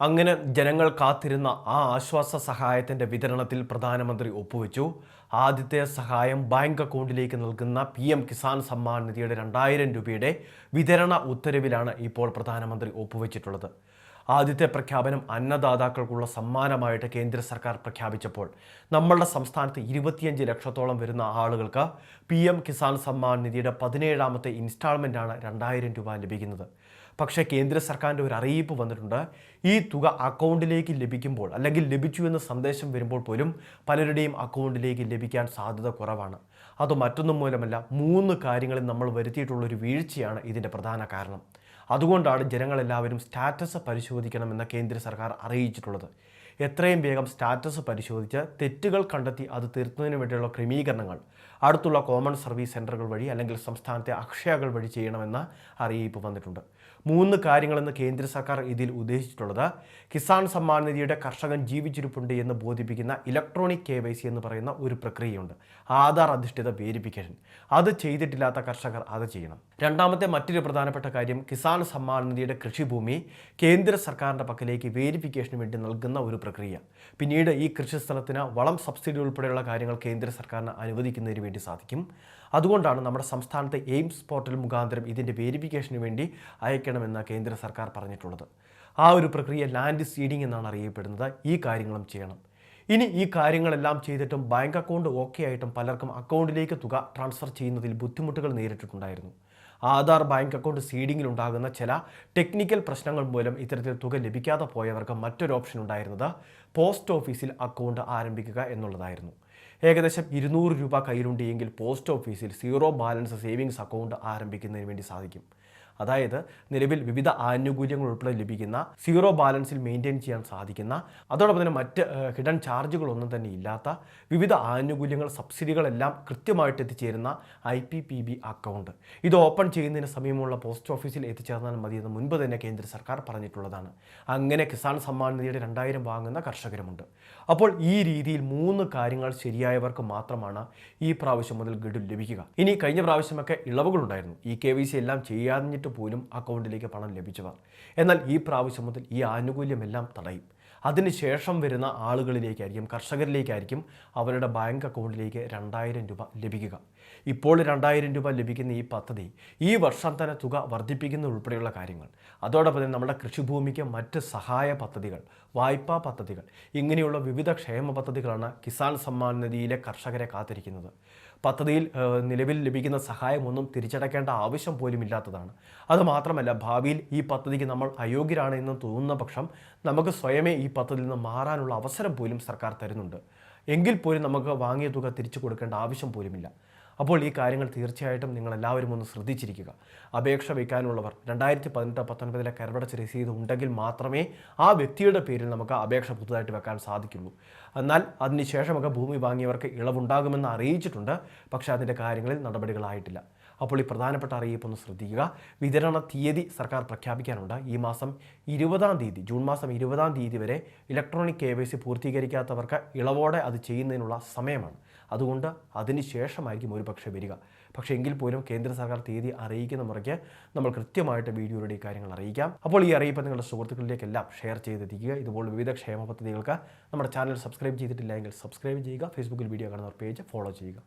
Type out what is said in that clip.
അങ്ങനെ ജനങ്ങൾ കാത്തിരുന്ന ആ ആശ്വാസ സഹായത്തിന്റെ വിതരണത്തിൽ പ്രധാനമന്ത്രി ഒപ്പുവെച്ചു. ആദ്യത്തെ സഹായം ബാങ്ക് അക്കൗണ്ടിലേക്ക് നൽകുന്ന പി എം കിസാൻ സമ്മാൻ നിധിയുടെ രണ്ടായിരം രൂപയുടെ വിതരണ ഉത്തരവിലാണ് ഇപ്പോൾ പ്രധാനമന്ത്രി ഒപ്പുവെച്ചിട്ടുള്ളത്. ആദ്യത്തെ പ്രഖ്യാപനം അന്നദാതാക്കൾക്കുള്ള സമ്മാനമായിട്ട് കേന്ദ്ര സർക്കാർ പ്രഖ്യാപിച്ചപ്പോൾ നമ്മളുടെ സംസ്ഥാനത്ത് ഇരുപത്തിയഞ്ച് ലക്ഷത്തോളം വരുന്ന ആളുകൾക്ക് പി എം കിസാൻ സമ്മാൻ നിധിയുടെ പതിനേഴാമത്തെ ഇൻസ്റ്റാൾമെന്റാണ് രണ്ടായിരം രൂപ ലഭിക്കുന്നത്. പക്ഷേ കേന്ദ്ര സർക്കാരിന്റെ ഒരു അറിയിപ്പ് വന്നിട്ടുണ്ട്. ഈ തുക അക്കൗണ്ടിലേക്ക് ലഭിക്കുമ്പോൾ അല്ലെങ്കിൽ ലഭിച്ചു എന്ന സന്ദേശം വരുമ്പോൾ പോലും പലരുടെയും അക്കൗണ്ടിലേക്ക് ലഭിക്കാൻ സാധ്യത കുറവാണ്. അത് മറ്റൊന്നും മൂലമല്ല മൂന്ന് കാര്യങ്ങളിൽ നമ്മൾ വരുത്തിയിട്ടുള്ളൊരു വീഴ്ചയാണ് ഇതിന്റെ പ്രധാന കാരണം. അതുകൊണ്ടാണ് ജനങ്ങളെല്ലാവരും സ്റ്റാറ്റസ് പരിശോധിക്കണമെന്ന് കേന്ദ്ര സർക്കാർ അറിയിച്ചിട്ടുള്ളത്. എത്രയും വേഗം സ്റ്റാറ്റസ് പരിശോധിച്ച് തെറ്റുകൾ കണ്ടെത്തി അത് തീർത്തുന്നതിന് വേണ്ടിയുള്ള ക്രമീകരണങ്ങൾ അടുത്തുള്ള കോമൺ സർവീസ് സെന്ററുകൾ വഴി അല്ലെങ്കിൽ സംസ്ഥാനത്തെ അക്ഷയകൾ വഴി ചെയ്യണമെന്ന് അറിയിപ്പ് വന്നിട്ടുണ്ട്. മൂന്ന് കാര്യങ്ങളെന്ന് കേന്ദ്ര സർക്കാർ ഇതിൽ ഉദ്ദേശിച്ചിട്ടുള്ളത് കിസാൻ സമ്മാൻ നിധിയുടെ കർഷകൻ ജീവിച്ചിരിപ്പുണ്ട് എന്ന് ബോധിപ്പിക്കുന്ന ഇലക്ട്രോണിക് കെ വൈ സി എന്ന് പറയുന്ന ഒരു പ്രക്രിയയുണ്ട് ആധാർ അധിഷ്ഠിത വേരിഫിക്കേഷൻ. അത് ചെയ്തിട്ടില്ലാത്ത കർഷകർ അത് ചെയ്യണം. രണ്ടാമത്തെ മറ്റൊരു പ്രധാനപ്പെട്ട കാര്യം കിസാൻ സമ്മാൻ നിധിയുടെ കൃഷിഭൂമി കേന്ദ്ര സർക്കാരിന്റെ പക്കലേക്ക് വേരിഫിക്കേഷന് വേണ്ടി നൽകുന്ന ഒരു പ്രക്രിയ. പിന്നീട് ഈ കൃഷിസ്ഥലത്തിന് വളം സബ്സിഡി ഉൾപ്പെടെയുള്ള കാര്യങ്ങൾ കേന്ദ്ര സർക്കാരിന് അനുവദിക്കുന്നതിന് വേണ്ടി സാധിക്കും. അതുകൊണ്ടാണ് നമ്മുടെ സംസ്ഥാനത്തെ എയിംസ് പോർട്ടൽ മുഖാന്തരം ഇതിന്റെ വേരിഫിക്കേഷന് വേണ്ടി അയക്കണമെന്ന് കേന്ദ്ര സർക്കാർ പറഞ്ഞിട്ടുള്ളത്. ആ ഒരു പ്രക്രിയ ലാൻഡ് സീഡിംഗ് എന്നാണ് അറിയപ്പെടുന്നത്. ഈ കാര്യങ്ങളും ചെയ്യണം. ഇനി ഈ കാര്യങ്ങളെല്ലാം ചെയ്തിട്ടും ബാങ്ക് അക്കൗണ്ട് ഓക്കെ ആയിട്ടും പലർക്കും അക്കൗണ്ടിലേക്ക് തുക ട്രാൻസ്ഫർ ചെയ്യുന്നതിൽ ബുദ്ധിമുട്ടുകൾ നേരിട്ടിട്ടുണ്ടായിരുന്നു. ആധാർ ബാങ്ക് അക്കൗണ്ട് സീഡിങ്ങിൽ ഉണ്ടാകുന്ന ചില ടെക്നിക്കൽ പ്രശ്നങ്ങൾ മൂലം ഇത്തരത്തിൽ തുക ലഭിക്കാതെ പോയവർക്ക് മറ്റൊരു ഓപ്ഷൻ ഉണ്ടായിരുന്നത് പോസ്റ്റ് ഓഫീസിൽ അക്കൗണ്ട് ആരംഭിക്കുക എന്നുള്ളതായിരുന്നു. ഏകദേശം ഇരുന്നൂറ് രൂപ കയ്യിലുണ്ടെങ്കിൽ പോസ്റ്റ് ഓഫീസിൽ സീറോ ബാലൻസ് സേവിങ്സ് അക്കൗണ്ട് ആരംഭിക്കുന്നതിന് വേണ്ടി സാധിക്കും. അതായത് നിലവിൽ വിവിധ ആനുകൂല്യങ്ങൾ ഉൾപ്പെടെ ലഭിക്കുന്ന സീറോ ബാലൻസിൽ മെയിന്റെയിൻ ചെയ്യാൻ സാധിക്കുന്ന അതോടൊപ്പം തന്നെ മറ്റ് ഹിഡൻ ചാർജുകളൊന്നും തന്നെ ഇല്ലാത്ത വിവിധ ആനുകൂല്യങ്ങൾ സബ്സിഡികളെല്ലാം കൃത്യമായിട്ട് എത്തിച്ചേരുന്ന I P P B account. ഇത് ഓപ്പൺ ചെയ്യുന്നതിന് സമയമുള്ള പോസ്റ്റ് ഓഫീസിൽ എത്തിച്ചേർന്നാൽ മതിയെന്ന് മുൻപ് തന്നെ കേന്ദ്ര സർക്കാർ പറഞ്ഞിട്ടുള്ളതാണ്. അങ്ങനെ കിസാൻ സമ്മാൻ നിധിയുടെ രണ്ടായിരം വാങ്ങുന്ന കർഷകരുമുണ്ട്. അപ്പോൾ ഈ രീതിയിൽ മൂന്ന് കാര്യങ്ങൾ ശരിയായവർക്ക് മാത്രമാണ് ഈ പ്രാവശ്യം മുതൽ ഗഡു ലഭിക്കുക. ഇനി കഴിഞ്ഞ പ്രാവശ്യമൊക്കെ ഇളവുകളുണ്ടായിരുന്നു. ഈ കെ വി സി എല്ലാം ചെയ്യാഞ്ഞിട്ട് പോലും അക്കൗണ്ടിലേക്ക് പണം ലഭിച്ചവർ. എന്നാൽ ഈ പ്രാവശ്യം മുതൽ ഈ ആനുകൂല്യമെല്ലാം തടയും. അതിനുശേഷം വരുന്ന ആളുകളിലേക്കായിരിക്കും കർഷകരിലേക്കായിരിക്കും അവരുടെ ബാങ്ക് അക്കൗണ്ടിലേക്ക് രണ്ടായിരം രൂപ ലഭിക്കുക. ഇപ്പോൾ രണ്ടായിരം രൂപ ലഭിക്കുന്ന ഈ പദ്ധതി ഈ വർഷം തന്നെ തുക വർദ്ധിപ്പിക്കുന്ന ഉൾപ്പെടെയുള്ള കാര്യങ്ങൾ അതോടൊപ്പം തന്നെ നമ്മുടെ കൃഷിഭൂമിക്ക് മറ്റ് സഹായ പദ്ധതികൾ വായ്പാ പദ്ധതികൾ ഇങ്ങനെയുള്ള വിവിധ ക്ഷേമ പദ്ധതികളാണ് കിസാൻ സമ്മാൻ നിധിയിലെ കർഷകരെ കാത്തിരിക്കുന്നത്. പദ്ധതിയിൽ നിലവിൽ ലഭിക്കുന്ന സഹായമൊന്നും തിരിച്ചടയ്ക്കേണ്ട ആവശ്യം പോലും ഇല്ലാത്തതാണ്. അതുമാത്രമല്ല ഭാവിയിൽ ഈ പദ്ധതിക്ക് നമ്മൾ അയോഗ്യരാണ് എന്ന് തോന്നുന്ന പക്ഷം നമുക്ക് സ്വയമേ ഈ പദ്ധതിയിൽ നിന്ന് മാറാനുള്ള അവസരം പോലും സർക്കാർ തരുന്നുണ്ട്. എങ്കിൽ പോലും നമുക്ക് വാങ്ങിയ തുക തിരിച്ചു കൊടുക്കേണ്ട ആവശ്യം പോലുമില്ല. അപ്പോൾ ഈ കാര്യങ്ങൾ തീർച്ചയായിട്ടും നിങ്ങൾ എല്ലാവരും ഒന്ന് ശ്രദ്ധിച്ചിരിക്കുക. അപേക്ഷ വയ്ക്കാനുള്ളവർ രണ്ടായിരത്തി പതിനെട്ട് പത്തൊൻപതിലെ കരടച്ച് രസീത് ഉണ്ടെങ്കിൽ മാത്രമേ ആ വ്യക്തിയുടെ പേരിൽ നമുക്ക് അപേക്ഷ പുതുതായിട്ട് വെക്കാൻ സാധിക്കുള്ളൂ. എന്നാൽ അതിനുശേഷമൊക്കെ ഭൂമി വാങ്ങിയവർക്ക് ഇളവുണ്ടാകുമെന്ന് അറിയിച്ചിട്ടുണ്ട്. പക്ഷേ അതിന്റെ കാര്യങ്ങളിൽ നടപടികളായിട്ടില്ല. അപ്പോൾ ഈ പ്രധാനപ്പെട്ട അറിയിപ്പ് ഒന്ന് ശ്രദ്ധിക്കുക. വിതരണ തീയതി സർക്കാർ പ്രഖ്യാപിക്കാനുണ്ട്. ഈ മാസം ഇരുപതാം തീയതി ജൂൺ മാസം ഇരുപതാം തീയതി വരെ ഇലക്ട്രോണിക് കെ വൈ സി പൂർത്തീകരിക്കാത്തവർക്ക് ഇളവോടെ അത് ചെയ്യുന്നതിനുള്ള സമയമാണ്. അതുകൊണ്ട് അതിന് ശേഷമായിരിക്കും ഒരു പക്ഷേ വരിക. പക്ഷേ എങ്കിൽ പോലും കേന്ദ്ര സർക്കാർ തീയതി അറിയിക്കുന്ന മുറയ്ക്ക് നമ്മൾ കൃത്യമായിട്ട് വീഡിയോയുടെ ഈ കാര്യങ്ങൾ അറിയിക്കാം. അപ്പോൾ ഈ അറിയിപ്പ് നിങ്ങളുടെ സുഹൃത്തുക്കളിലേക്കെല്ലാം ഷെയർ ചെയ്തെത്തിക്കുക. ഇതുപോലെ വിവിധ ക്ഷേമ പദ്ധതികൾക്ക് നമ്മുടെ ചാനൽ സബ്സ്ക്രൈബ് ചെയ്തിട്ടില്ല എങ്കിൽ സബ്സ്ക്രൈബ് ചെയ്യുക. ഫേസ്ബുക്കിൽ വീഡിയോ കാണുന്നവർ പേജ് ഫോളോ ചെയ്യുക.